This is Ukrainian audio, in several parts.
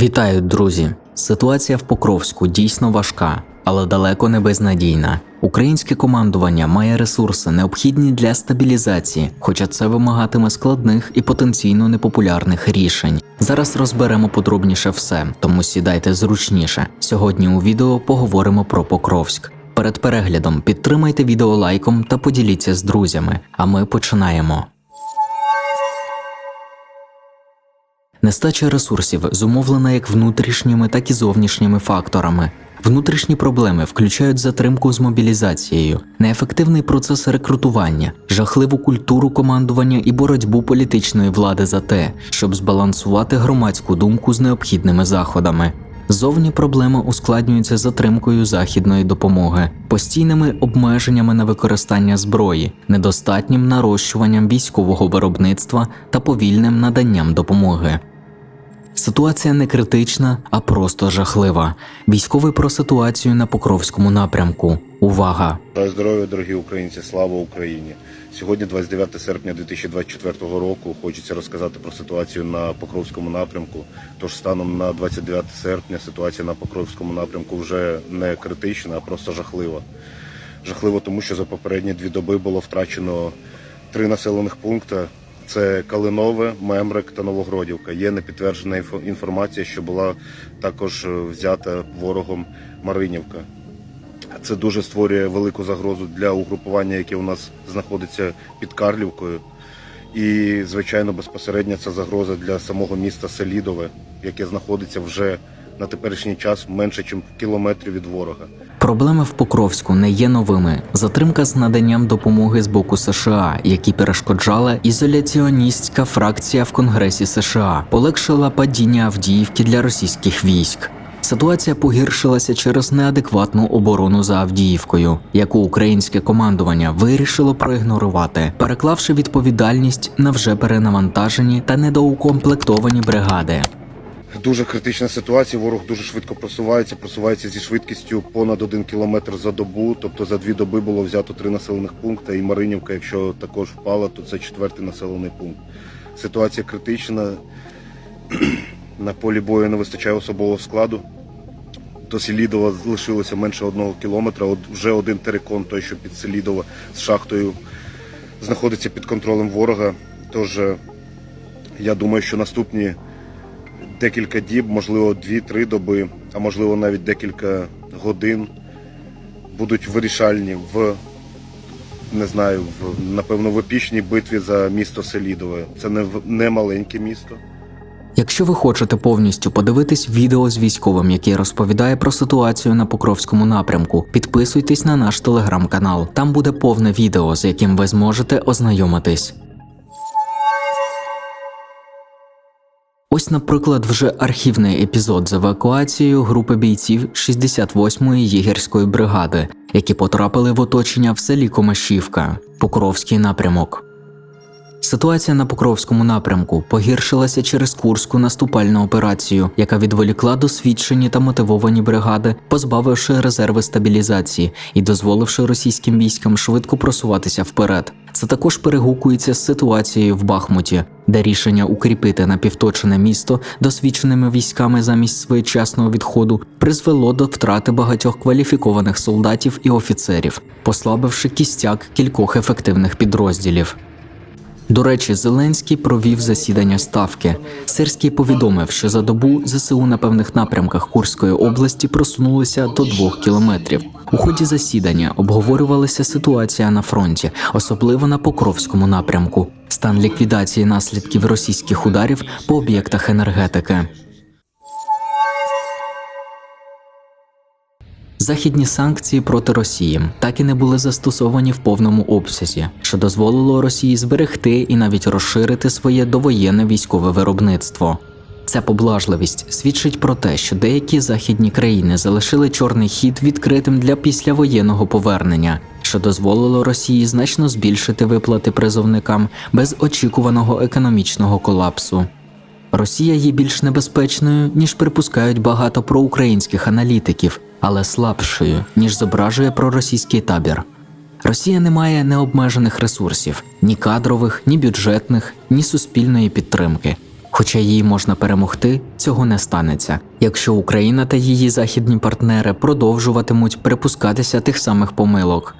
Вітаю, друзі! Ситуація в Покровську дійсно важка, але далеко не безнадійна. Українське командування має ресурси, необхідні для стабілізації, хоча це вимагатиме складних і потенційно непопулярних рішень. Зараз розберемо подробніше все, тому сідайте зручніше. Сьогодні у відео поговоримо про Покровськ. Перед переглядом підтримайте відео лайком та поділіться з друзями. А ми починаємо. Нестача ресурсів зумовлена як внутрішніми, так і зовнішніми факторами. Внутрішні проблеми включають затримку з мобілізацією, неефективний процес рекрутування, жахливу культуру командування і боротьбу політичної влади за те, щоб збалансувати громадську думку з необхідними заходами. Зовні проблема ускладнюється затримкою західної допомоги, постійними обмеженнями на використання зброї, недостатнім нарощуванням військового виробництва та повільним наданням допомоги. Ситуація не критична, а просто жахлива. Військовий про ситуацію на Покровському напрямку. Увага! Здоров'я, дорогі українці, слава Україні! Сьогодні, 29 серпня 2024 року, хочеться розказати про ситуацію на Покровському напрямку. Тож станом на 29 серпня ситуація на Покровському напрямку вже не критична, а просто жахлива. Жахливо, тому що за попередні дві доби було втрачено три населених пункти. Це Калинове, Мемрик та Новогродівка. Є непідтверджена інформація, що була також е, взята ворогом Маринівка. Це дуже створює велику загрозу для угрупування, яке у нас знаходиться під Карлівкою. І, звичайно, безпосередньо це загроза для самого міста Селідове, яке знаходиться вже на теперішній час менше, ніж кілометрів від ворога. Проблеми в Покровську не є новими. Затримка з наданням допомоги з боку США, які перешкоджала ізоляціоністська фракція в Конгресі США, полегшила падіння Авдіївки для російських військ. Ситуація погіршилася через неадекватну оборону за Авдіївкою, яку українське командування вирішило проігнорувати, переклавши відповідальність на вже перенавантажені та недоукомплектовані бригади. Дуже критична ситуація. Ворог дуже швидко просувається, просувається зі швидкістю понад один кілометр за добу. Тобто за дві доби було взято три населених пункти. І Маринівка, якщо також впала, то це четвертий населений пункт. Ситуація критична. На полі бою не вистачає особового складу. До Селідова залишилося менше одного кілометра. От вже один терикон, той, що під Селідово з шахтою, знаходиться під контролем ворога. Тож е, я думаю, що наступні декілька діб, можливо, дві-три доби, а можливо навіть декілька годин будуть вирішальні в не знаю, в напевно в епічній битві за місто Селідове. Це не не маленьке місто. Якщо ви хочете повністю подивитись відео з військовим, який розповідає про ситуацію на Покровському напрямку, підписуйтесь на наш телеграм-канал. Там буде повне відео, з яким ви зможете ознайомитись. Ось, наприклад, вже архівний епізод з евакуацією групи бійців 68-ї єгерської бригади, які потрапили в оточення в селі Комашівка, Покровський напрямок. Ситуація на Покровському напрямку погіршилася через Курську наступальну операцію, яка відволікла досвідчені та мотивовані бригади, позбавивши резерви стабілізації і дозволивши російським військам швидко просуватися вперед. Це також перегукується з ситуацією в Бахмуті, де рішення укріпити напівточене місто досвідченими військами замість своєчасного відходу призвело до втрати багатьох кваліфікованих солдатів і офіцерів, послабивши кістяк кількох ефективних підрозділів. До речі, Зеленський провів засідання ставки. Сирський повідомив, що за добу ЗСУ на певних напрямках Курської області просунулися до двох кілометрів. У ході засідання обговорювалася ситуація на фронті, особливо на Покровському напрямку, стан ліквідації наслідків російських ударів по об'єктах енергетики. Західні санкції проти Росії так і не були застосовані в повному обсязі, що дозволило Росії зберегти і навіть розширити своє довоєнне військове виробництво. Ця поблажливість свідчить про те, що деякі західні країни залишили чорний хід відкритим для післявоєнного повернення, що дозволило Росії значно збільшити виплати призовникам без очікуваного економічного колапсу. Росія є більш небезпечною, ніж припускають багато проукраїнських аналітиків, але слабшою, ніж зображує проросійський табір. Росія не має необмежених ресурсів ні кадрових, ні бюджетних, ні суспільної підтримки. Хоча її можна перемогти, цього не станеться, якщо Україна та її західні партнери продовжуватимуть припускатися тих самих помилок.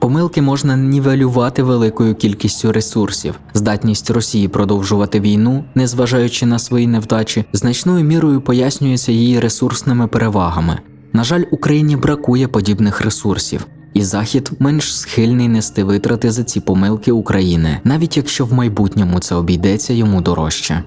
Помилки можна нівелювати великою кількістю ресурсів. Здатність Росії продовжувати війну, незважаючи на свої невдачі, значною мірою пояснюється її ресурсними перевагами. На жаль, Україні бракує подібних ресурсів, і Захід менш схильний нести витрати за ці помилки України, навіть якщо в майбутньому це обійдеться йому дорожче.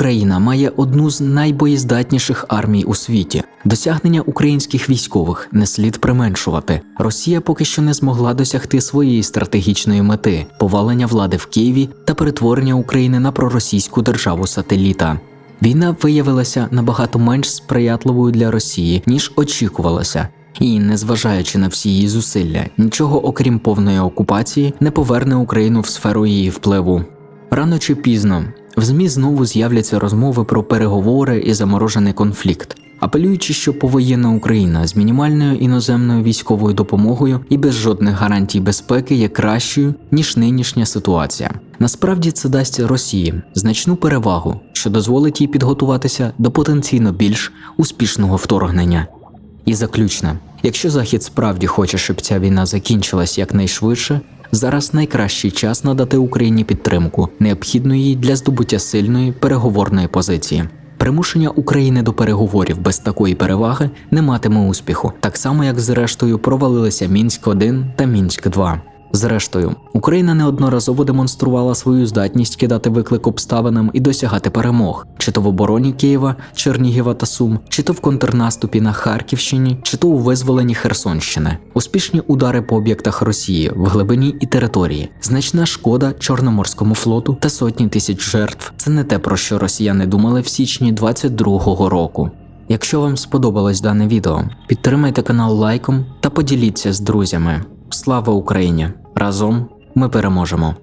Україна має одну з найбоєздатніших армій у світі. Досягнення українських військових не слід применшувати. Росія поки що не змогла досягти своєї стратегічної мети повалення влади в Києві та перетворення України на проросійську державу сателіта. Війна виявилася набагато менш сприятливою для Росії, ніж очікувалося. І, незважаючи на всі її зусилля, нічого окрім повної окупації не поверне Україну в сферу її впливу. Рано чи пізно в ЗМІ знову з'являться розмови про переговори і заморожений конфлікт, апелюючи, що повоєнна Україна з мінімальною іноземною військовою допомогою і без жодних гарантій безпеки є кращою ніж нинішня ситуація. Насправді це дасть Росії значну перевагу, що дозволить їй підготуватися до потенційно більш успішного вторгнення. І заключне, якщо Захід справді хоче, щоб ця війна закінчилась якнайшвидше, зараз найкращий час надати Україні підтримку, необхідну їй для здобуття сильної переговорної позиції. Примушення України до переговорів без такої переваги не матиме успіху, так само як зрештою провалилися Мінськ 1 та Мінськ 2 Зрештою, Україна неодноразово демонструвала свою здатність кидати виклик обставинам і досягати перемог, чи то в обороні Києва, Чернігіва та Сум, чи то в контрнаступі на Харківщині, чи то у визволенні Херсонщини, успішні удари по об'єктах Росії в глибині і території, значна шкода Чорноморському флоту та сотні тисяч жертв. Це не те, про що росіяни думали в січні 22-го року. Якщо вам сподобалось дане відео, підтримайте канал лайком та поділіться з друзями. Слава Україні! Разом ми переможемо!